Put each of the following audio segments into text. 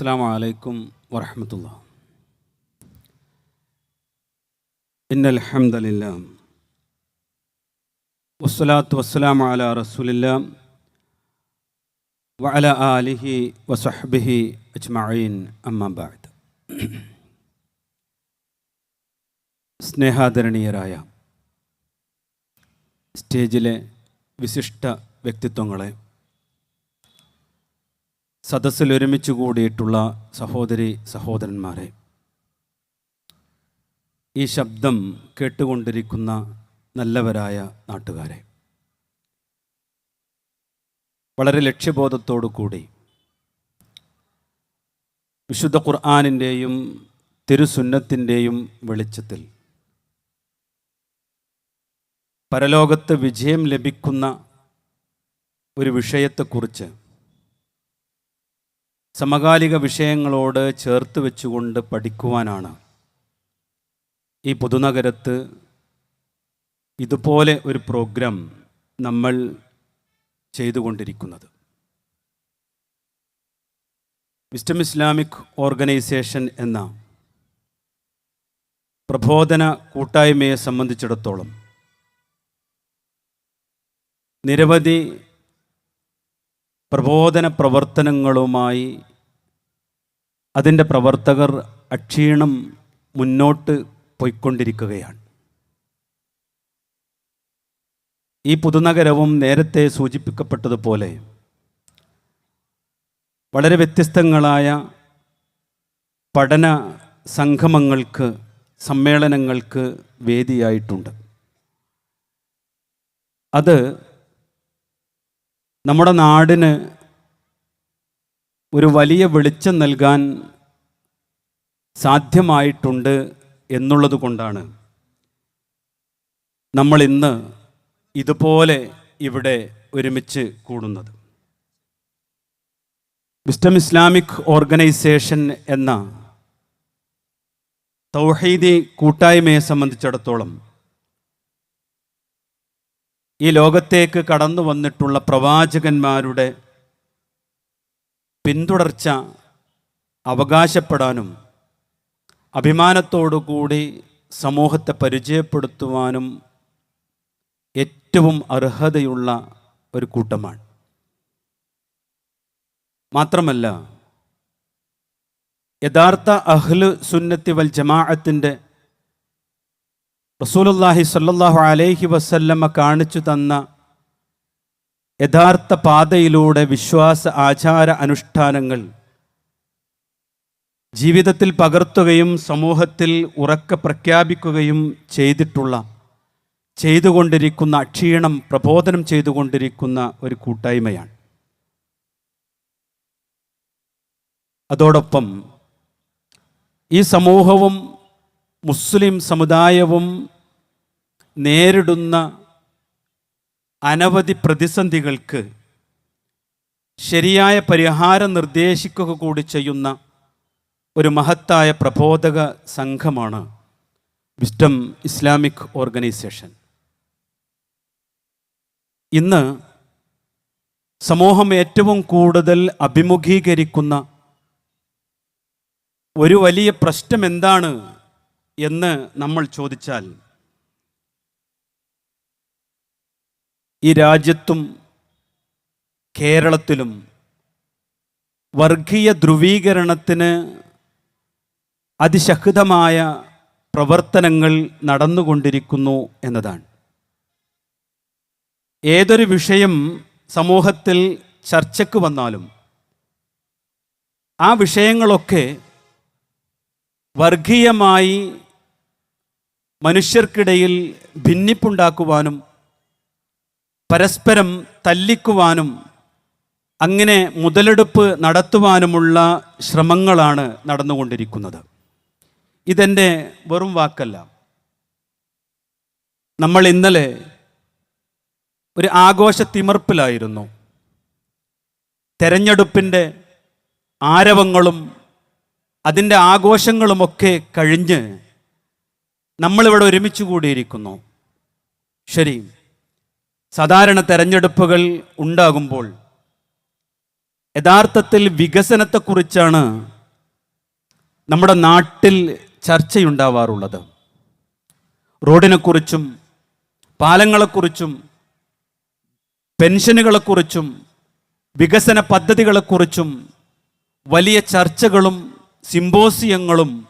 അസ്സാം വലൈക്കും വർഹമത്തുള്ള ഇന്നൽഹമ്മദില്ല വസ്സലാത്തു വസ്സലാം അല റസൂലില്ല വഅല ആലിഹി വസഹ്ബിഹി അജ്മഈൻ. അമ്മബാദ് സ്നേഹാദരണീയരായ സ്റ്റേജിലെ വിശിഷ്ട വ്യക്തിത്വങ്ങളെ സദസ്സിൽ ഒരുമിച്ച് കൂടിയിട്ടുള്ള സഹോദരി സഹോദരന്മാരെ ഈ ശബ്ദം കേട്ടുകൊണ്ടിരിക്കുന്ന നല്ലവരായ നാട്ടുകാരെ വളരെ ലക്ഷ്യബോധത്തോടു കൂടി വിശുദ്ധ ഖുർആാനിന്റെയും തിരുസുന്നത്തിന്റെയും വെളിച്ചത്തിൽ പരലോകത്ത് വിജയം ലഭിക്കുന്ന ഒരു വിഷയത്തെക്കുറിച്ച് സമകാലിക വിഷയങ്ങളോട് ചേർത്ത് വെച്ചുകൊണ്ട് പഠിക്കുവാനാണ്. ഈ പുതുനഗരത്ത് ഇതുപോലെ ഒരു പ്രോഗ്രാം നമ്മൾ ചെയ്തുകൊണ്ടിരിക്കുന്നത്. വിസ്റ്റം ഇസ്ലാമിക് ഓർഗനൈസേഷൻ എന്ന പ്രബോധന കൂട്ടായ്മയെ സംബന്ധിച്ചിടത്തോളം നിരവധി പ്രബോധന പ്രവർത്തനങ്ങളുമായി അതിന്റെ പ്രവർത്തകർ അക്ഷീണം മുന്നോട്ട് പോയിക്കൊണ്ടിരിക്കുകയാണ്. ഈ പുതുനഗരവും നേരത്തെ സൂചിപ്പിക്കപ്പെട്ടതുപോലെ വളരെ വ്യത്യസ്തങ്ങളായ പഠന സംഗമങ്ങൾക്ക് സമ്മേളനങ്ങൾക്ക് വേദിയായിട്ടുണ്ട്. അത് നമ്മുടെ നാടിന് ഒരു വലിയ വെളിച്ചം നൽകാൻ സാധ്യമായിട്ടുണ്ട് എന്നുള്ളത് കൊണ്ടാണ് നമ്മൾ ഇന്ന് ഇതുപോലെ ഇവിടെ ഒരുമിച്ച് കൂടുന്നത്. വിസ്റ്റം ഇസ്ലാമിക് ഓർഗനൈസേഷൻ എന്ന തൗഹീദി കൂട്ടായ്മയെ സംബന്ധിച്ചിടത്തോളം ഈ ലോകത്തേക്ക് കടന്നു വന്നിട്ടുള്ള പ്രവാചകന്മാരുടെ പിന്തുടർച്ച അവകാശപ്പെടാനും അഭിമാനത്തോടുകൂടി സമൂഹത്തെ പരിചയപ്പെടുത്തുവാനും ഏറ്റവും അർഹതയുള്ള ഒരു കൂട്ടമാണ്. മാത്രമല്ല യഥാർത്ഥ അഹ്ലു സുന്നത്തി വൽ ജമാഅത്തിന്റെ റസൂലുല്ലാഹി സല്ലാഹു അലൈഹി വസല്ലമ്മ കാണിച്ചു തന്ന യഥാർത്ഥ പാതയിലൂടെ വിശ്വാസ ആചാര അനുഷ്ഠാനങ്ങൾ ജീവിതത്തിൽ പകർത്തുകയും സമൂഹത്തിൽ ഉറക്ക പ്രഖ്യാപിക്കുകയും ചെയ്തിട്ടുള്ള ചെയ്തുകൊണ്ടിരിക്കുന്ന അക്ഷീണം പ്രബോധനം ചെയ്തുകൊണ്ടിരിക്കുന്ന ഒരു കൂട്ടായ്മയാണ്. അതോടൊപ്പം ഈ സമൂഹവും മുസ്ലിം സമുദായവും നേരിടുന്ന അനവധി പ്രതിസന്ധികൾക്ക് ശരിയായ പരിഹാരം നിർദ്ദേശിക്കുക കൂടി ചെയ്യുന്ന ഒരു മഹത്തായ പ്രബോധക സംഘമാണ് വിസ്റ്റം ഇസ്ലാമിക് ഓർഗനൈസേഷൻ. ഇന്ന് സമൂഹം ഏറ്റവും കൂടുതൽ അഭിമുഖീകരിക്കുന്ന ഒരു വലിയ പ്രശ്നം എന്താണ് എന്ന് നമ്മൾ ചോദിച്ചാൽ ഈ രാജ്യത്തും കേരളത്തിലും വർഗീയ ധ്രുവീകരണത്തിന് അതിശക്തമായ പ്രവർത്തനങ്ങൾ നടന്നുകൊണ്ടിരിക്കുന്നു എന്നതാണ്. ഏതൊരു വിഷയം സമൂഹത്തിൽ ചർച്ചയ്ക്ക് വന്നാലും ആ വിഷയങ്ങളൊക്കെ വർഗീയമായി മനുഷ്യർക്കിടയിൽ ഭിന്നിപ്പുണ്ടാക്കുവാനും പരസ്പരം തല്ലിക്കുവാനും അങ്ങനെ മുതലെടുപ്പ് നടത്തുവാനുമുള്ള ശ്രമങ്ങളാണ് നടന്നുകൊണ്ടിരിക്കുന്നത്. ഇതെന്റെ വെറും വാക്കല്ല. നമ്മൾ ഇന്നലെ ഒരു ആഘോഷ തിമർപ്പിലായിരുന്നു തെരഞ്ഞെടുപ്പിന്റെ ആരവങ്ങളും അതിന്റെ ആഘോഷങ്ങളുമൊക്കെ കഴിഞ്ഞ് നമ്മളിവിടെ ഒരുമിച്ച് കൂടിയിരിക്കുന്നു. ശരി. സാധാരണ തെരഞ്ഞെടുപ്പുകൾ ഉണ്ടാകുമ്പോൾ യഥാർത്ഥത്തിൽ വികസനത്തെക്കുറിച്ചാണ് നമ്മുടെ നാട്ടിൽ ചർച്ചയുണ്ടാവാറുള്ളത്. റോഡിനെക്കുറിച്ചും പാലങ്ങളെക്കുറിച്ചും പെൻഷനുകളെക്കുറിച്ചും വികസന പദ്ധതികളെക്കുറിച്ചും വലിയ ചർച്ചകളും സിമ്പോസിയങ്ങളും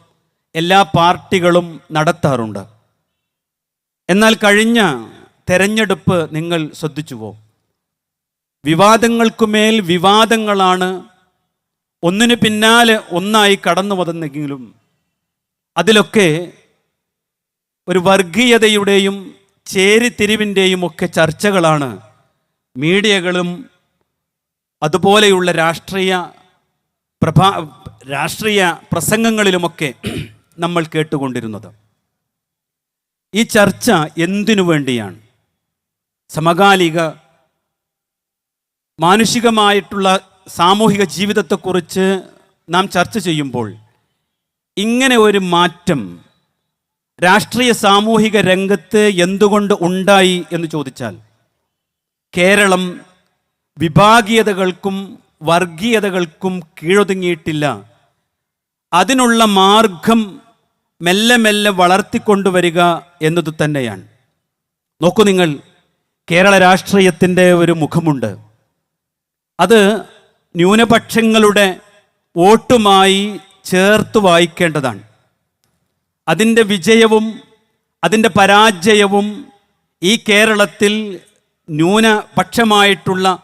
എല്ലാ പാർട്ടികളും നടത്താറുണ്ട്. എന്നാൽ കഴിഞ്ഞ തെരഞ്ഞെടുപ്പ് നിങ്ങൾ ശ്രദ്ധിച്ചുവോ? വിവാദങ്ങൾക്കുമേൽ വിവാദങ്ങളാണ് ഒന്നിനു പിന്നാലെ ഒന്നായി കടന്നു വന്നെങ്കിലും അതിലൊക്കെ ഒരു വർഗീയതയുടെയും ചേരിതിരിവിന്റെയും ഒക്കെ ചർച്ചകളാണ് മീഡിയകളും അതുപോലെയുള്ള രാഷ്ട്രീയ പ്രഭാ രാഷ്ട്രീയ പ്രസംഗങ്ങളിലുമൊക്കെ നമ്മൾ കേട്ടുകൊണ്ടിരുന്നത്. ഈ ചർച്ച എന്തിനു വേണ്ടിയാണ്? സമകാലിക മാനുഷികമായിട്ടുള്ള സാമൂഹിക ജീവിതത്തെക്കുറിച്ച് നാം ചർച്ച ചെയ്യുമ്പോൾ ഇങ്ങനെ ഒരു മാറ്റം രാഷ്ട്രീയ സാമൂഹിക രംഗത്ത് എന്തുകൊണ്ട് ഉണ്ടായി എന്ന് ചോദിച്ചാൽ കേരളം വിഭാഗീയതകൾക്കും വർഗീയതകൾക്കും കീഴൊതുങ്ങിയിട്ടില്ല അതിനുള്ള മാർഗം മെല്ലെ മെല്ലെ വളർത്തിക്കൊണ്ടുവരിക എന്നത് തന്നെയാണ്. നോക്കൂ നിങ്ങൾ കേരള രാഷ്ട്രീയത്തിന്റെ ഒരു മുഖമുണ്ട്. അത് ന്യൂനപക്ഷങ്ങളുടെ വോട്ടുമായി ചേർത്ത് വായിക്കേണ്ടതാണ്. അതിന്റെ വിജയവും അതിന്റെ പരാജയവും ഈ കേരളത്തിൽ ന്യൂനപക്ഷമായിട്ടുള്ള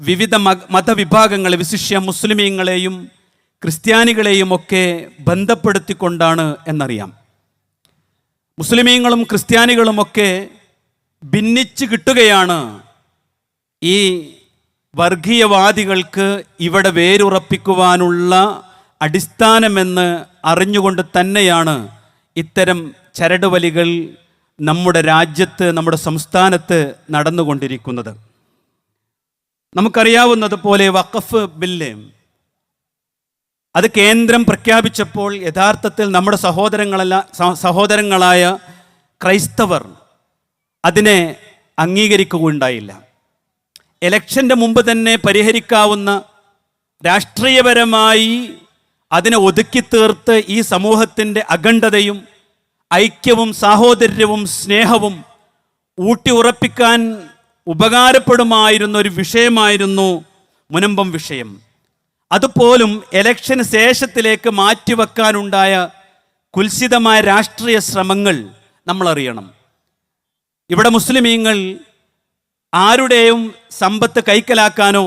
വിവിധ മതവിഭാഗങ്ങളെ വിശിഷ്യ മുസ്ലിമീങ്ങളെയും ക്രിസ്ത്യാനികളെയും ഒക്കെ ബന്ധപ്പെടുത്തിക്കൊണ്ടാണ് എന്നറിയാം. മുസ്ലിമീങ്ങളും ക്രിസ്ത്യാനികളുമൊക്കെ ഭിന്നിച്ച് കിട്ടുകയാണ് ഈ വർഗീയവാദികൾക്ക് ഇവിടെ വേരുറപ്പിക്കുവാനുള്ള അടിസ്ഥാനമെന്ന് അറിഞ്ഞുകൊണ്ട് തന്നെയാണ് ഇത്തരം ചരടുവലികൾ നമ്മുടെ രാജ്യത്ത് നമ്മുടെ സംസ്ഥാനത്ത് നടന്നുകൊണ്ടിരിക്കുന്നത്. നമുക്കറിയാവുന്നത് പോലെ വഖഫ് ബില്ല് അത് കേന്ദ്രം പ്രഖ്യാപിച്ചപ്പോൾ യഥാർത്ഥത്തിൽ നമ്മുടെ സഹോദരങ്ങളല്ല സഹോദരങ്ങളായ ക്രൈസ്തവർ അതിനെ അംഗീകരിക്കുകയുണ്ടായില്ല. ഇലക്ഷന്റെ മുമ്പ് തന്നെ പരിഹരിക്കാവുന്ന രാഷ്ട്രീയപരമായി അതിനെ ഒതുക്കി തീർത്ത് ഈ സമൂഹത്തിന്റെ അഖണ്ഡതയും ഐക്യവും സാഹോദര്യവും സ്നേഹവും ഊട്ടി ഉറപ്പിക്കാൻ ഉപകാരപ്പെടുമായിരുന്ന ഒരു വിഷയമായിരുന്നു മുനമ്പം വിഷയം. അതുപോലും എലക്ഷന് ശേഷത്തിലേക്ക് മാറ്റിവെക്കാനുണ്ടായ കുൽസിതമായ രാഷ്ട്രീയ ശ്രമങ്ങൾ നമ്മൾ അറിയണം ഇവിടെ മുസ്ലിമീങ്ങൾ ആരുടെയും സമ്പത്ത് കൈക്കലാക്കാനോ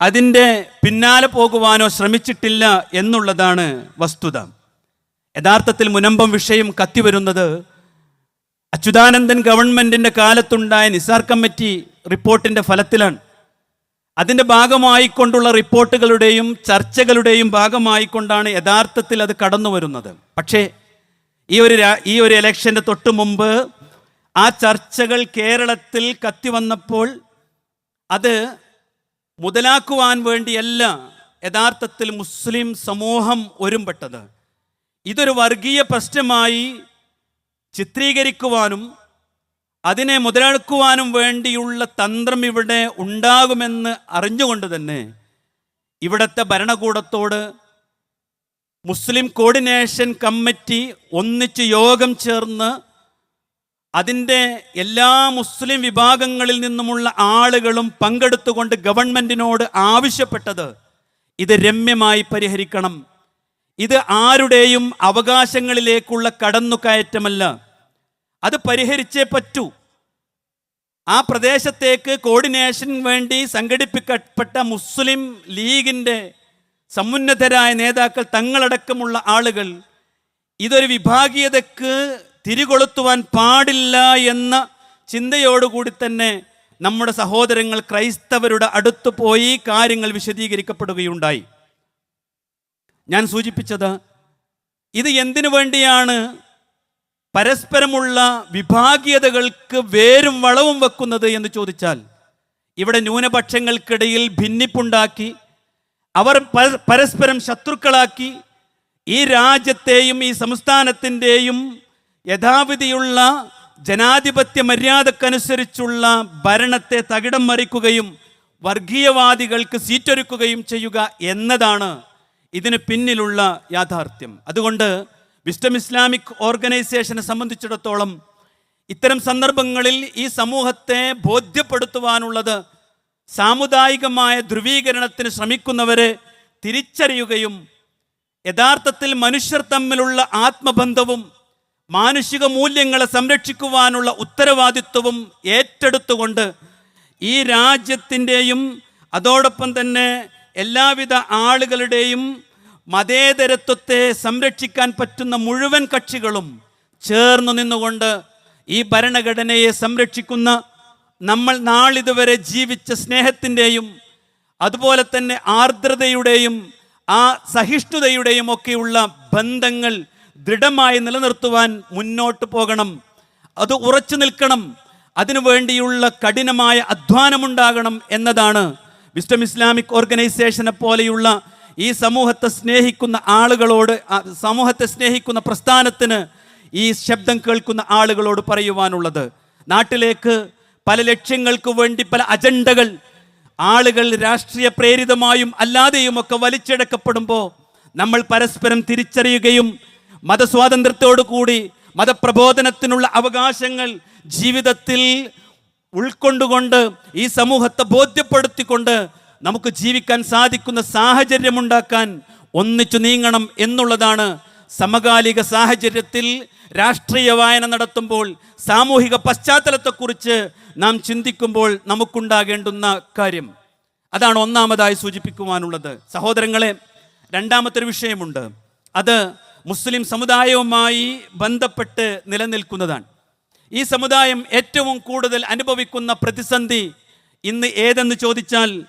അതിന്റെ പിന്നാലെ പോകുവാനോ ശ്രമിച്ചിട്ടില്ല എന്നുള്ളതാണ് വസ്തുത. യഥാർത്ഥത്തിൽ മുനമ്പം വിഷയം കത്തിവരുന്നത് അച്യുതാനന്ദൻ ഗവൺമെന്റിന്റെ കാലത്തുണ്ടായ നിസാർ കമ്മിറ്റി റിപ്പോർട്ടിന്റെ ഫലത്തിലാണ്. അതിന്റെ ഭാഗമായിക്കൊണ്ടുള്ള റിപ്പോർട്ടുകളുടെയും ചർച്ചകളുടെയും ഭാഗമായിക്കൊണ്ടാണ് യഥാർത്ഥത്തിൽ അത് കടന്നു വരുന്നത്. പക്ഷേ ഈ ഒരു ഈ ഒരു ഇലക്ഷന്റെ തൊട്ട് മുമ്പ് ആ ചർച്ചകൾ കേരളത്തിൽ കത്തി വന്നപ്പോൾ അത് മുതലാക്കുവാൻ വേണ്ടിയല്ല യഥാർത്ഥത്തിൽ മുസ്ലിം സമൂഹം ഒരുമ്പെട്ടത്. ഇതൊരു വർഗീയ പ്രശ്നമായി ചിത്രീകരിക്കുവാനും അതിനെ മുതലെടുക്കുവാനും വേണ്ടിയുള്ള തന്ത്രം ഇവിടെ ഉണ്ടാകുമെന്ന് അറിഞ്ഞുകൊണ്ട് തന്നെ ഇവിടുത്തെ ഭരണകൂടത്തോട് മുസ്ലിം കോർഡിനേഷൻ കമ്മിറ്റി ഒന്നിച്ച് യോഗം ചേർന്ന് അതിന്റെ എല്ലാ മുസ്ലിം വിഭാഗങ്ങളിൽ നിന്നുമുള്ള ആളുകളും പങ്കെടുത്തുകൊണ്ട് ഗവൺമെന്റിനോട് ആവശ്യപ്പെട്ടത് ഇത് രമ്യമായി പരിഹരിക്കണം. ഇത് ആരുടെയും അവകാശങ്ങളിലേക്കുള്ള കടന്നുകയറ്റമല്ല. അത് പരിഹരിച്ചേ പറ്റൂ. ആ പ്രദേശത്തേക്ക് കോർഡിനേഷൻ വേണ്ടി സംഘടിപ്പിക്കപ്പെട്ട മുസ്ലിം ലീഗിന്റെ സമുന്നതരായ നേതാക്കൾ തങ്ങളടക്കമുള്ള ആളുകൾ ഇതൊരു വിഭാഗീയതക്ക് തിരികൊളുത്തുവാൻ പാടില്ല എന്ന ചിന്തയോടുകൂടി തന്നെ നമ്മുടെ സഹോദരങ്ങൾ ക്രൈസ്തവരുടെ അടുത്ത് പോയി കാര്യങ്ങൾ വിശദീകരിക്കപ്പെടുകയുണ്ടായി. ഞാൻ സൂചിപ്പിച്ചത് ഇത് എന്തിനു വേണ്ടിയാണ് പരസ്പരമുള്ള വിഭാഗീയതകൾക്ക് വേരും വളവും വെക്കുന്നത് എന്ന് ചോദിച്ചാൽ ഇവിടെ ന്യൂനപക്ഷങ്ങൾക്കിടയിൽ ഭിന്നിപ്പുണ്ടാക്കി അവർ പരസ്പരം ശത്രുക്കളാക്കി ഈ രാജ്യത്തെയും ഈ സംസ്ഥാനത്തിന്റെയും യഥാവിധിയുള്ള ജനാധിപത്യ മര്യാദക്കനുസരിച്ചുള്ള ഭരണത്തെ തകിടം മറിക്കുകയും വർഗീയവാദികൾക്ക് സീറ്റൊരുക്കുകയും ചെയ്യുക എന്നതാണ് ഇതിന് പിന്നിലുള്ള യാഥാർത്ഥ്യം. അതുകൊണ്ട് വിസ്റ്റം ഇസ്ലാമിക് ഓർഗനൈസേഷനെ സംബന്ധിച്ചിടത്തോളം ഇത്തരം സന്ദർഭങ്ങളിൽ ഈ സമൂഹത്തെ ബോധ്യപ്പെടുത്തുവാനുള്ളത് സാമുദായികമായ ധ്രുവീകരണത്തിന് ശ്രമിക്കുന്നവരെ തിരിച്ചറിയുകയും യഥാർത്ഥത്തിൽ മനുഷ്യർ തമ്മിലുള്ള ആത്മബന്ധവും മാനുഷിക മൂല്യങ്ങളെ സംരക്ഷിക്കുവാനുള്ള ഉത്തരവാദിത്വവും ഏറ്റെടുത്തുകൊണ്ട് ഈ രാജ്യത്തിന്റെയും അതോടൊപ്പം തന്നെ എല്ലാവിധ ആളുകളുടെയും മതേതരത്വത്തെ സംരക്ഷിക്കാൻ പറ്റുന്ന മുഴുവൻ കക്ഷികളും ചേർന്നു നിന്നുകൊണ്ട് ഈ ഭരണഘടനയെ സംരക്ഷിക്കുന്ന നമ്മൾ നാളിതുവരെ ജീവിച്ച സ്നേഹത്തിന്റെയും അതുപോലെ തന്നെ ആർദ്രതയുടെയും ആ സഹിഷ്ണുതയുടെയും ഒക്കെയുള്ള ബന്ധങ്ങൾ ദൃഢമായി നിലനിർത്തുവാൻ മുന്നോട്ട് പോകണം. അത് ഉറച്ചു നിൽക്കണം. അതിനു വേണ്ടിയുള്ള കഠിനമായ അധ്വാനമുണ്ടാകണം എന്നതാണ് വിസ്റ്റം ഇസ്ലാമിക് ഓർഗനൈസേഷനെ പോലെയുള്ള ഈ സമൂഹത്തെ സ്നേഹിക്കുന്ന ആളുകളോട് സമൂഹത്തെ സ്നേഹിക്കുന്ന പ്രസ്ഥാനത്തിന് ഈ ശബ്ദം കേൾക്കുന്ന ആളുകളോട് പറയുവാനുള്ളത്. നാട്ടിലേക്ക് പല ലക്ഷ്യങ്ങൾക്ക് വേണ്ടി പല അജണ്ടകൾ ആളുകൾ രാഷ്ട്രീയ പ്രേരിതമായും അല്ലാതെയും ഒക്കെ വലിച്ചെടുക്കപ്പെടുമ്പോൾ നമ്മൾ പരസ്പരം തിരിച്ചറിയുകയും മതസ്വാതന്ത്ര്യത്തോടു കൂടി മതപ്രബോധനത്തിനുള്ള അവകാശങ്ങൾ ജീവിതത്തിൽ ഉൾക്കൊണ്ടുകൊണ്ട് ഈ സമൂഹത്തെ ബോധ്യപ്പെടുത്തിക്കൊണ്ട് നമുക്ക് ജീവിക്കാൻ സാധിക്കുന്ന സാഹചര്യമുണ്ടാക്കാൻ ഒന്നിച്ചു നീങ്ങണം എന്നുള്ളതാണ് സമകാലിക സാഹചര്യത്തിൽ രാഷ്ട്രീയ വായന നടത്തുമ്പോൾ സാമൂഹിക പശ്ചാത്തലത്തെക്കുറിച്ച് നാം ചിന്തിക്കുമ്പോൾ നമുക്കുണ്ടാകേണ്ടുന്ന കാര്യം. അതാണ് ഒന്നാമതായി സൂചിപ്പിക്കുവാനുള്ളത്. സഹോദരങ്ങളെ രണ്ടാമത്തെ വിഷയമുണ്ട്. അത് മുസ്ലിം സമുദായവുമായി ബന്ധപ്പെട്ട് നിലനിൽക്കുന്നതാണ്. ഈ സമുദായം ഏറ്റവും കൂടുതൽ അനുഭവിക്കുന്ന പ്രതിസന്ധി ഇന്ന് ഏതെന്ന് ചോദിച്ചാൽ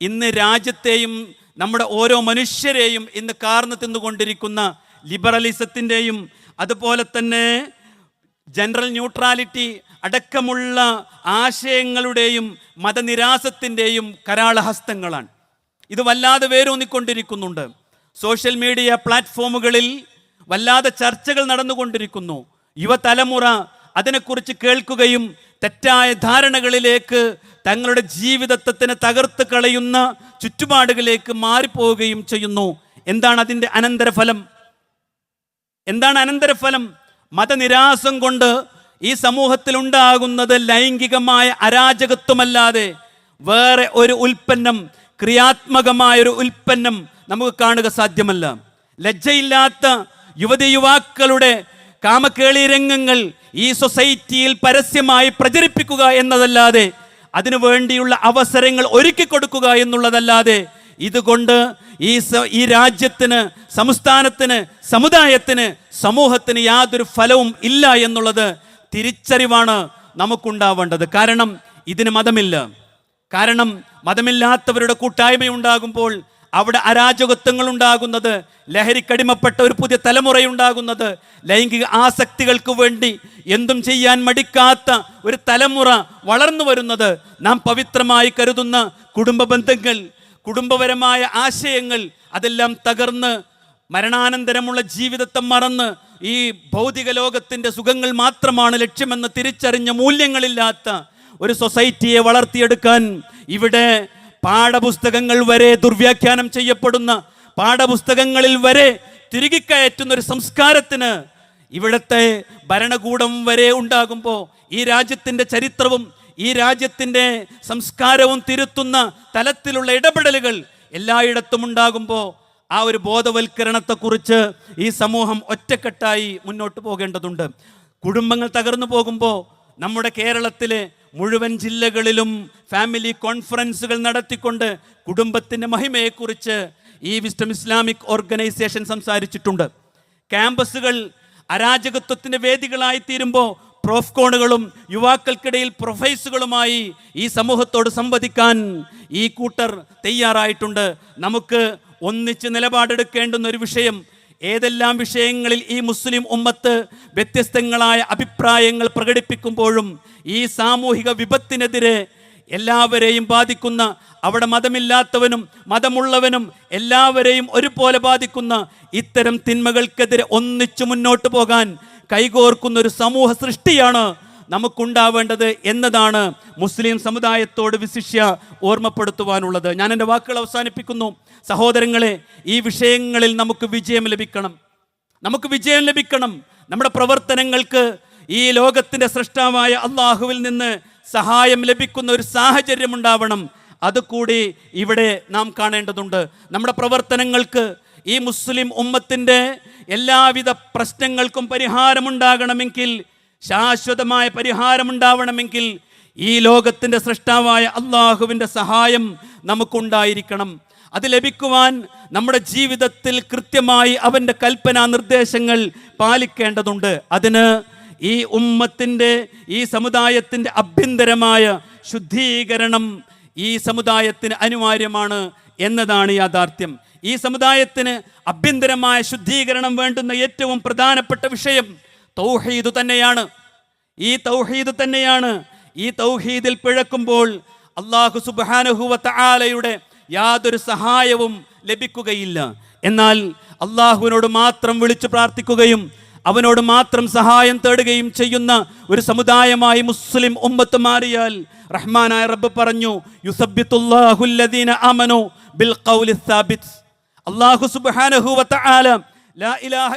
ഇന്ന് രാജ്യത്തെയും നമ്മുടെ ഓരോ മനുഷ്യരെയും ഇന്ന് കാർന്നു തിന്നുകൊണ്ടിരിക്കുന്ന ലിബറലിസത്തിന്റെയും അതുപോലെ തന്നെ ജനറൽ ന്യൂട്രാലിറ്റി അടക്കമുള്ള ആശയങ്ങളുടെയും മതനിരാസത്തിന്റെയും കരാളഹസ്തങ്ങളാണ്. ഇത് വല്ലാതെ വേരൂന്നിക്കൊണ്ടിരിക്കുന്നുണ്ട്. സോഷ്യൽ മീഡിയ പ്ലാറ്റ്ഫോമുകളിൽ വല്ലാതെ ചർച്ചകൾ നടന്നുകൊണ്ടിരിക്കുന്നു. യുവതലമുറ അതിനെക്കുറിച്ച് കേൾക്കുകയും തെറ്റായ ധാരണകളിലേക്ക് തങ്ങളുടെ ജീവിതത്വത്തിന് തകർത്ത് കളയുന്ന ചുറ്റുപാടുകളിലേക്ക് മാറിപ്പോവുകയും ചെയ്യുന്നു. എന്താണ് അതിന്റെ അനന്തരഫലം? എന്താണ് അനന്തരഫലം? മതനിരാസം കൊണ്ട് ഈ സമൂഹത്തിൽ ഉണ്ടാകുന്നത് ലൈംഗികമായ അരാജകത്വമല്ലാതെ വേറെ ഒരു ഉൽപ്പന്നം ക്രിയാത്മകമായ ഒരു ഉൽപ്പന്നം നമുക്ക് കാണുക സാധ്യമല്ല. ലജ്ജയില്ലാത്ത യുവതി യുവാക്കളുടെ കാമക്കേളി രംഗങ്ങൾ ഈ സൊസൈറ്റിയിൽ പരസ്യമായി പ്രചരിപ്പിക്കുക എന്നതല്ലാതെ അതിനു വേണ്ടിയുള്ള അവസരങ്ങൾ ഒരുക്കി കൊടുക്കുക എന്നുള്ളതല്ലാതെ ഇതുകൊണ്ട് ഈ ഈ രാജ്യത്തിന് സംസ്ഥാനത്തിന് സമുദായത്തിന് സമൂഹത്തിന് യാതൊരു ഫലവും ഇല്ല എന്നുള്ളത് തിരിച്ചറിവാണ് നമുക്കുണ്ടാവേണ്ടത്. കാരണം ഇതിന് മതമില്ല. കാരണം മതമില്ലാത്തവരുടെ കൂട്ടായ്മയുണ്ടാകുമ്പോൾ അവിടെ അരാജകത്വങ്ങൾ ഉണ്ടാകുന്നത് ലഹരിക്കടിമപ്പെട്ട ഒരു പുതിയ തലമുറയുണ്ടാകുന്നത് ലൈംഗിക ആസക്തികൾക്ക് വേണ്ടി എന്തും ചെയ്യാൻ മടിക്കാത്ത ഒരു തലമുറ വളർന്നു വരുന്നത് നാം പവിത്രമായി കരുതുന്ന കുടുംബ ബന്ധങ്ങൾ കുടുംബപരമായ ആശയങ്ങൾ അതെല്ലാം തകർന്ന് മരണാനന്തരമുള്ള ജീവിതത്തെ മറന്ന് ഈ ഭൗതിക ലോകത്തിന്റെ സുഖങ്ങൾ മാത്രമാണ് ലക്ഷ്യമെന്ന് തിരിച്ചറിഞ്ഞ മൂല്യങ്ങളില്ലാത്ത ഒരു സൊസൈറ്റിയെ വളർത്തിയെടുക്കാൻ ഇവിടെ പാഠപുസ്തകങ്ങൾ വരെ ദുർവ്യാഖ്യാനം ചെയ്യപ്പെടുന്ന പാഠപുസ്തകങ്ങളിൽ വരെ തിരികെ കയറ്റുന്ന ഒരു സംസ്കാരത്തിന് ഇവിടുത്തെ ഭരണകൂടം വരെ ഉണ്ടാകുമ്പോൾ ഈ രാജ്യത്തിന്റെ ചരിത്രവും ഈ രാജ്യത്തിന്റെ സംസ്കാരവും തിരുത്തുന്ന തലത്തിലുള്ള ഇടപെടലുകൾ എല്ലായിടത്തും ഉണ്ടാകുമ്പോൾ ആ ഒരു ബോധവൽക്കരണത്തെക്കുറിച്ച് ഈ സമൂഹം ഒറ്റക്കെട്ടായി മുന്നോട്ട് പോകേണ്ടതുണ്ട്. കുടുംബങ്ങൾ തകർന്നു പോകുമ്പോൾ നമ്മുടെ കേരളത്തിലെ മുഴുവൻ ജില്ലകളിലും ഫാമിലി കോൺഫറൻസുകൾ നടത്തിക്കൊണ്ട് കുടുംബത്തിന്റെ മഹിമയെക്കുറിച്ച് ഈ വിസ്റ്റം ഇസ്ലാമിക് ഓർഗനൈസേഷൻ സംസാരിച്ചിട്ടുണ്ട്. ക്യാമ്പസുകൾ അരാജകത്വത്തിന്റെ വേദികളായി തീരുമ്പോൾ പ്രോഫ്കോണുകളും യുവാക്കൾക്കിടയിൽ പ്രൊഫൈസുകളുമായി ഈ സമൂഹത്തോട് സംവദിക്കാൻ ഈ കൂട്ടർ തയ്യാറായിട്ടുണ്ട്. നമുക്ക് ഒന്നിച്ച് നിലപാടെടുക്കേണ്ടുന്ന ഒരു വിഷയം ഏതെല്ലാം വിഷയങ്ങളിൽ ഈ മുസ്ലിം ഉമ്മത്ത് വ്യത്യസ്തങ്ങളായ അഭിപ്രായങ്ങൾ പ്രകടിപ്പിക്കുമ്പോഴും ഈ സാമൂഹിക വിപത്തിനെതിരെ എല്ലാവരെയും ബാധിക്കുന്ന അവിടെ മതമില്ലാത്തവനും മതമുള്ളവനും എല്ലാവരെയും ഒരുപോലെ ബാധിക്കുന്ന ഇത്തരം തിന്മകൾക്കെതിരെ ഒന്നിച്ചു മുന്നോട്ട് പോകാൻ കൈകോർക്കുന്ന ഒരു സമൂഹ സൃഷ്ടിയാണ് നമുക്കുണ്ടാവേണ്ടത് എന്നതാണ് മുസ്ലിം സമുദായത്തോട് വിശിഷ്യ ഓർമ്മപ്പെടുത്തുവാനുള്ളത്. ഞാൻ എന്റെ വാക്കുകൾ അവസാനിപ്പിക്കുന്നു. സഹോദരങ്ങളെ ഈ വിഷയങ്ങളിൽ നമുക്ക് വിജയം ലഭിക്കണം. നമുക്ക് വിജയം ലഭിക്കണം. നമ്മുടെ പ്രവർത്തനങ്ങൾക്ക് ഈ ലോകത്തിന്റെ സൃഷ്ടാവായ അള്ളാഹുവിൽ നിന്ന് സഹായം ലഭിക്കുന്ന ഒരു സാഹചര്യം ഉണ്ടാവണം. അതുകൂടി ഇവിടെ നാം കാണേണ്ടതുണ്ട്. നമ്മുടെ പ്രവർത്തനങ്ങൾക്ക് ഈ മുസ്ലിം ഉമ്മത്തിന്റെ എല്ലാവിധ പ്രശ്നങ്ങൾക്കും പരിഹാരമുണ്ടാകണമെങ്കിൽ ശാശ്വതമായ പരിഹാരമുണ്ടാവണമെങ്കിൽ ഈ ലോകത്തിന്റെ സൃഷ്ടാവായ അള്ളാഹുവിന്റെ സഹായം നമുക്കുണ്ടായിരിക്കണം. അത് ലഭിക്കുവാൻ നമ്മുടെ ജീവിതത്തിൽ കൃത്യമായി അവന്റെ കൽപ്പന നിർദ്ദേശങ്ങൾ പാലിക്കേണ്ടതുണ്ട്. അതിന് ഈ ഉമ്മത്തിന്റെ ഈ സമുദായത്തിന്റെ അഭ്യന്തരമായ ശുദ്ധീകരണം ഈ സമുദായത്തിന് അനിവാര്യമാണ് എന്നതാണ് യാഥാർത്ഥ്യം. ഈ സമുദായത്തിന് അഭ്യന്തരമായ ശുദ്ധീകരണം വേണ്ടുന്ന ഏറ്റവും പ്രധാനപ്പെട്ട വിഷയം തൗഹീദ് തന്നെയാണ്. ഈ തൗഹീദ് തന്നെയാണ്. ഈ തൗഹീദിൽ പിഴക്കുമ്പോൾ അള്ളാഹു സുബാനഹുവത്ത ആലയുടെ യാതൊരു സഹായവും ലഭിക്കുകയില്ല. എന്നാൽ അള്ളാഹുവിനോട് മാത്രം വിളിച്ചു പ്രാർത്ഥിക്കുകയും അവനോട് മാത്രം സഹായം തേടുകയും ചെയ്യുന്ന ഒരു സമുദായമായി മുസ്ലിം ഉമ്മത്ത് മാറിയാൽ റഹ്മാനായ റബ്ബ് പറഞ്ഞു ബിൽ സാബിത്. അള്ളാഹു സുബ്ഹാനഹു വതആല ലാ ഇലാഹ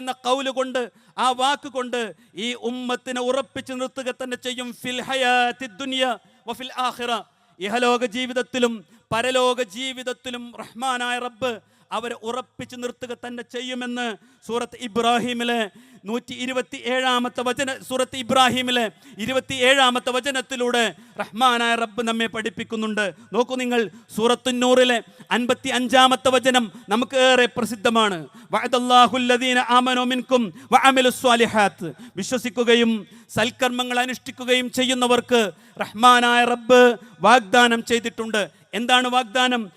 എന്ന കൊണ്ട് ആ വാക്ക് കൊണ്ട് ഈ ഉമ്മത്തിനെ ഉറപ്പിച്ചു നിർത്തുക തന്നെ ചെയ്യും ഫിൽ ആഖിറ. ഇഹലോക ജീവിതത്തിലും പരലോക ജീവിതത്തിലും റഹ്മാനായ റബ്ബ് അവരെ ഉറപ്പിച്ചു നിർത്തുക തന്നെ ചെയ്യുമെന്ന് സൂറത്ത് ഇബ്രാഹിമിലെ നൂറ്റി ഇരുപത്തി ഏഴാമത്തെ വചന സൂറത്ത് ഇബ്രാഹിമിലെ ഇരുപത്തി ഏഴാമത്തെ വചനത്തിലൂടെ റഹ്മാനായ റബ്ബ് നമ്മെ പഠിപ്പിക്കുന്നുണ്ട്. നോക്കൂ നിങ്ങൾ സൂറത്തുന്നൂറിലെ അൻപത്തി അഞ്ചാമത്തെ വചനം നമുക്ക് ഏറെ പ്രസിദ്ധമാണ്. വിശ്വസിക്കുകയും സൽക്കർമ്മങ്ങൾ അനുഷ്ഠിക്കുകയും ചെയ്യുന്നവർക്ക് റഹ്മാനായ റബ്ബ് വാഗ്ദാനം ചെയ്തിട്ടുണ്ട്. എന്താണ് വാഗ്ദാനം?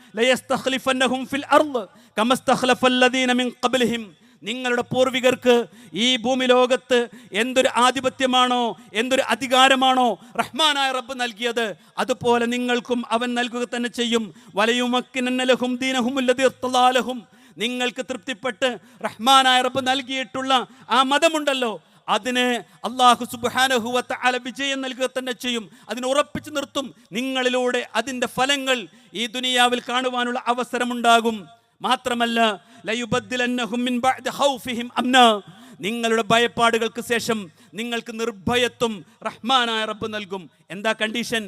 ഫിൽ അർൾ കമസ്തഖ്ലഫല്ലദീന മിൻ ഖബ്ലിഹിം. നിങ്ങളുടെ പൂർവികർക്ക് ഈ ഭൂമി ലോകത്ത് എന്തൊരു ആധിപത്യമാണോ എന്തൊരു അധികാരമാണോ റഹ്മാനായ റബ്ബ് നൽകിയത് അതുപോലെ നിങ്ങൾക്കും അവൻ നൽകുക തന്നെ ചെയ്യും. വലയുമക്കിനലഹും ദീനഹും നിങ്ങൾക്ക് തൃപ്തിപ്പെട്ട് റഹ്മാനായ റബ്ബ് നൽകിയിട്ടുള്ള ആ മതമുണ്ടല്ലോ അതിന് അള്ളാഹു സുബാനഹുവത്ത് അല വിജയം നൽകുക തന്നെ ചെയ്യും. അതിനെ ഉറപ്പിച്ചു നിർത്തും. നിങ്ങളിലൂടെ അതിന്റെ ഫലങ്ങൾ ഈ ദുനിയാവിൽ കാണുവാനുള്ള അവസരമുണ്ടാകും. മാത്രമല്ല നിങ്ങളുടെ ഭയപ്പാടുകൾക്ക് ശേഷം നിങ്ങൾക്ക് നിർഭയത്വം റഹ്മാനായ റബ്ബ് നൽകും. എന്താ കണ്ടീഷൻ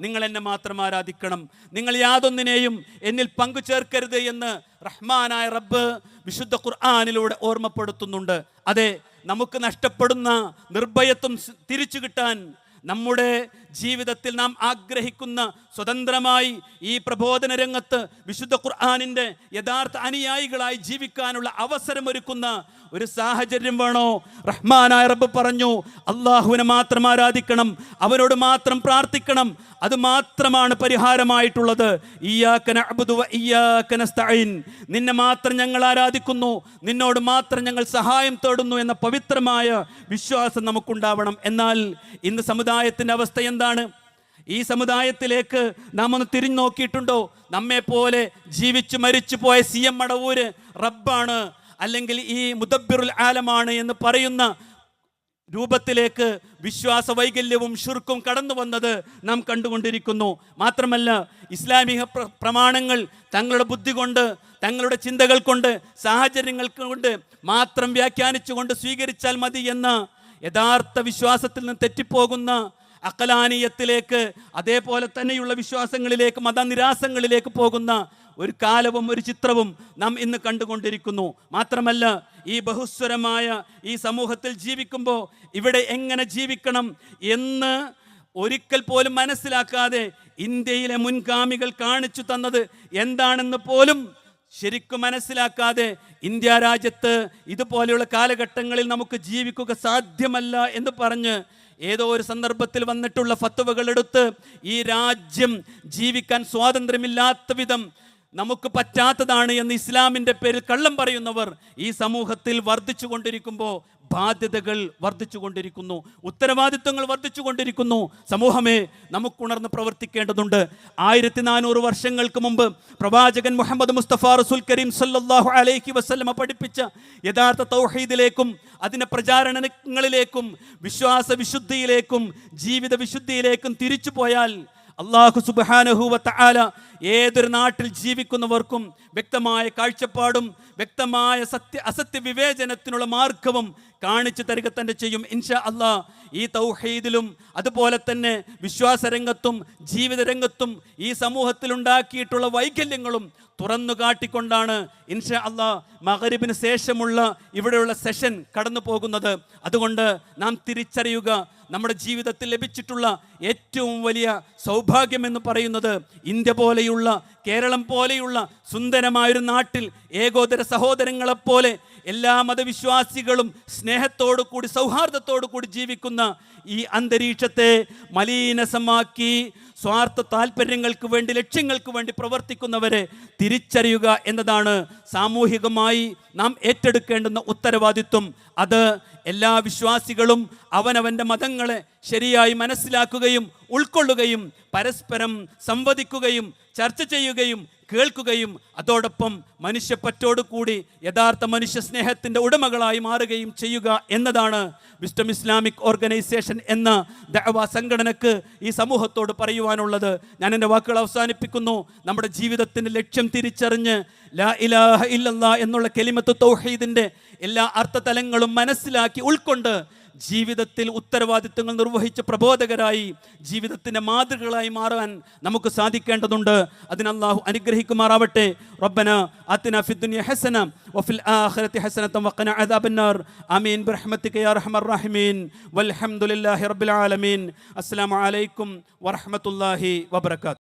നിങ്ങൾ എന്നെ മാത്രം ആരാധിക്കണം. നിങ്ങൾ യാതൊന്നിനെയും എന്നിൽ പങ്കു ചേർക്കരുത് എന്ന് റഹ്മാനായ റബ്ബ് വിശുദ്ധ ഖുർആാനിലൂടെ ഓർമ്മപ്പെടുത്തുന്നുണ്ട്. അതെ നമുക്ക് നഷ്ടപ്പെടുന്ന നിർഭയത്വം തിരിച്ചു കിട്ടാൻ നമ്മുടെ ജീവിതത്തിൽ നാം ആഗ്രഹിക്കുന്ന സ്വതന്ത്രമായി ഈ പ്രബോധന രംഗത്ത് വിശുദ്ധ ഖുർആാനിന്റെ യഥാർത്ഥ അനുയായികളായി ജീവിക്കാനുള്ള അവസരമൊരുക്കുന്ന ഒരു സാഹചര്യം വേണോ? റഹ്മാനായ റബ്ബ് പറഞ്ഞു അള്ളാഹുവിനെ മാത്രം ആരാധിക്കണം അവനോട് മാത്രം പ്രാർത്ഥിക്കണം അത് മാത്രമാണ് പരിഹാരമായിട്ടുള്ളത്. നിന്നെ മാത്രം ഞങ്ങൾ ആരാധിക്കുന്നു നിന്നോട് മാത്രം ഞങ്ങൾ സഹായം തേടുന്നു എന്ന പവിത്രമായ വിശ്വാസം നമുക്കുണ്ടാവണം. എന്നാൽ ഇന്ന് സമുദായത്തിന്റെ അവസ്ഥ എന്താണ് ഈ സമുദായത്തിലേക്ക് നാം ഒന്ന് തിരിഞ്ഞു നോക്കിയിട്ടുണ്ടോ നമ്മെ പോലെ ജീവിച്ചു മരിച്ചു പോയ സി എം മടവൂര് റബ്ബാണ് അല്ലെങ്കിൽ ഈ മുദബിറുൽ ആലമാണ് എന്ന് പറയുന്ന രൂപത്തിലേക്ക് വിശ്വാസ വൈകല്യവും ഷുർക്കും കടന്നു വന്നത് നാം കണ്ടുകൊണ്ടിരിക്കുന്നു. മാത്രമല്ല ഇസ്ലാമിക പ്ര- പ്രമാണങ്ങൾ തങ്ങളുടെ ബുദ്ധി കൊണ്ട് തങ്ങളുടെ ചിന്തകൾ കൊണ്ട് സാഹചര്യങ്ങൾ കൊണ്ട് മാത്രം വ്യാഖ്യാനിച്ചുകൊണ്ട് സ്വീകരിച്ചാൽ മതി എന്ന യഥാർത്ഥ വിശ്വാസത്തിൽ നിന്ന് തെറ്റിപ്പോകുന്ന അക്കലാനീയത്തിലേക്ക് അതേപോലെ തന്നെയുള്ള വിശ്വാസങ്ങളിലേക്ക് മതനിരാസങ്ങളിലേക്ക് പോകുന്ന ഒരു കാലവും ഒരു ചിത്രവും നാം ഇന്ന് കണ്ടുകൊണ്ടിരിക്കുന്നു. മാത്രമല്ല ഈ ബഹുസ്വരമായ ഈ സമൂഹത്തിൽ ജീവിക്കുമ്പോൾ ഇവിടെ എങ്ങനെ ജീവിക്കണം എന്ന് ഒരിക്കൽ പോലും മനസ്സിലാക്കാതെ ഇന്ത്യയിലെ മുൻഗാമികൾ കാണിച്ചു തന്നത് എന്താണെന്ന് പോലും ശരിക്കും മനസ്സിലാക്കാതെ ഇന്ത്യ രാജ്യത്ത് ഇതുപോലെയുള്ള കാലഘട്ടങ്ങളിൽ നമുക്ക് ജീവിക്കുക സാധ്യമല്ല എന്ന് പറഞ്ഞ് ഏതോ ഒരു സന്ദർഭത്തിൽ വന്നിട്ടുള്ള ഫത്തുവകൾ എടുത്ത് ഈ രാജ്യം ജീവിക്കാൻ സ്വാതന്ത്ര്യമില്ലാത്ത വിധം നമുക്ക് പറ്റാത്തതാണ് എന്ന് ഇസ്ലാമിന്റെ പേരിൽ കള്ളം പറയുന്നവർ ഈ സമൂഹത്തിൽ വർദ്ധിച്ചു കൊണ്ടിരിക്കുമ്പോൾ ബാധ്യതകൾ വർദ്ധിച്ചു കൊണ്ടിരിക്കുന്നു ഉത്തരവാദിത്വങ്ങൾ വർദ്ധിച്ചു കൊണ്ടിരിക്കുന്നു. സമൂഹമേ നമുക്കുണർന്ന് പ്രവർത്തിക്കേണ്ടതുണ്ട്. ആയിരത്തി നാനൂറ് വർഷങ്ങൾക്ക് മുമ്പ് പ്രവാചകൻ മുഹമ്മദ് മുസ്തഫ റസുൽ കരീം സല്ലാഹു അലൈഹി വസ്ലമ പഠിപ്പിച്ച യഥാർത്ഥ തൗഹീദിലേക്കും അതിന്റെ പ്രചാരണങ്ങളിലേക്കും വിശ്വാസ വിശുദ്ധിയിലേക്കും ജീവിത വിശുദ്ധിയിലേക്കും തിരിച്ചു പോയാൽ അള്ളാഹു സുബാനഹൂവത്ത ആല ഏതൊരു നാട്ടിൽ ജീവിക്കുന്നവർക്കും വ്യക്തമായ കാഴ്ചപ്പാടും വ്യക്തമായ സത്യ അസത്യ വിവേചനത്തിനുള്ള മാർഗവും കാണിച്ചു തരിക തന്നെ ചെയ്യും. ഇൻഷാ അള്ളാ ഈ തൗഹീദിലും അതുപോലെ തന്നെ വിശ്വാസരംഗത്തും ജീവിതരംഗത്തും ഈ സമൂഹത്തിൽ ഉണ്ടാക്കിയിട്ടുള്ള വൈകല്യങ്ങളും തുറന്നു കാട്ടിക്കൊണ്ടാണ് ഇൻഷാ അള്ളാ മകരിബിന് ശേഷമുള്ള ഇവിടെയുള്ള സെഷൻ കടന്നു പോകുന്നത് അതുകൊണ്ട് നാം തിരിച്ചറിയുക നമ്മുടെ ജീവിതത്തിൽ ലഭിച്ചിട്ടുള്ള ഏറ്റവും വലിയ സൗഭാഗ്യം എന്ന് പറയുന്നത് ഇന്ത്യ പോലെയുള്ള കേരളം പോലെയുള്ള സുന്ദരമായൊരു നാട്ടിൽ ഏകോദര സഹോദരങ്ങളെപ്പോലെ എല്ലാ മതവിശ്വാസികളും സ്നേഹത്തോടു കൂടി സൗഹാർദ്ദത്തോടു കൂടി ജീവിക്കുന്ന ഈ അന്തരീക്ഷത്തെ മലീനസമാക്കി സ്വാർത്ഥ താല്പര്യങ്ങൾക്ക് വേണ്ടി ലക്ഷ്യങ്ങൾക്ക് വേണ്ടി പ്രവർത്തിക്കുന്നവരെ തിരിച്ചറിയുക എന്നതാണ് സാമൂഹികമായി നാം ഏറ്റെടുക്കേണ്ടുന്ന ഉത്തരവാദിത്വം. അത് എല്ലാ വിശ്വാസികളും അവനവന്റെ മതങ്ങളെ ശരിയായി മനസ്സിലാക്കുകയും ഉൾക്കൊള്ളുകയും പരസ്പരം സംവദിക്കുകയും ചർച്ച ചെയ്യുകയും കേൾക്കുകയും അതോടൊപ്പം മനുഷ്യപ്പറ്റോടു കൂടി യഥാർത്ഥ മനുഷ്യ സ്നേഹത്തിന്റെ ഉടമകളായി മാറുകയും ചെയ്യുക എന്നതാണ് വിസ്റ്റം ഇസ്ലാമിക് ഓർഗനൈസേഷൻ എന്ന ദഅവ സംഘടനക്ക് ഈ സമൂഹത്തോട് പറയുവാനുള്ളത്. ഞാൻ എന്റെ വാക്കുകൾ അവസാനിപ്പിക്കുന്നു. നമ്മുടെ ജീവിതത്തിന്റെ ലക്ഷ്യം തിരിച്ചറിഞ്ഞ് ലാ ഇലാഹ ഇല്ലല്ലാ എന്നുള്ള കെലിമത്ത് തൗഹീദിന്റെ എല്ലാ അർത്ഥതലങ്ങളും മനസ്സിലാക്കി ഉൾക്കൊണ്ട് ജീവിതത്തിൽ ഉത്തരവാദിത്വങ്ങൾ നിർവഹിച്ച പ്രബോധകരായി ജീവിതത്തിന്റെ മാതൃകകളായി മാറാൻ നമുക്ക് സാധിക്കേണ്ടതുണ്ട്. അതിന് അനുഗ്രഹിക്കുമാറാവട്ടെ. റബ്ബന അത്തിന ഫിദ്ദുനിയ ഹസന വഫിൽ ആഖിറതി ഹസനത വഖന അദാബന്നാർ. ആമീൻ. ബിറഹ്മതിക യാ റഹ്മർ റഹീമീൻ. വൽഹംദുലില്ലാഹി റബ്ബിൽ ആലമീൻ. അസ്സലാമു അലൈക്കും വറഹ്മത്തുള്ളാഹി വബറകാത്ത്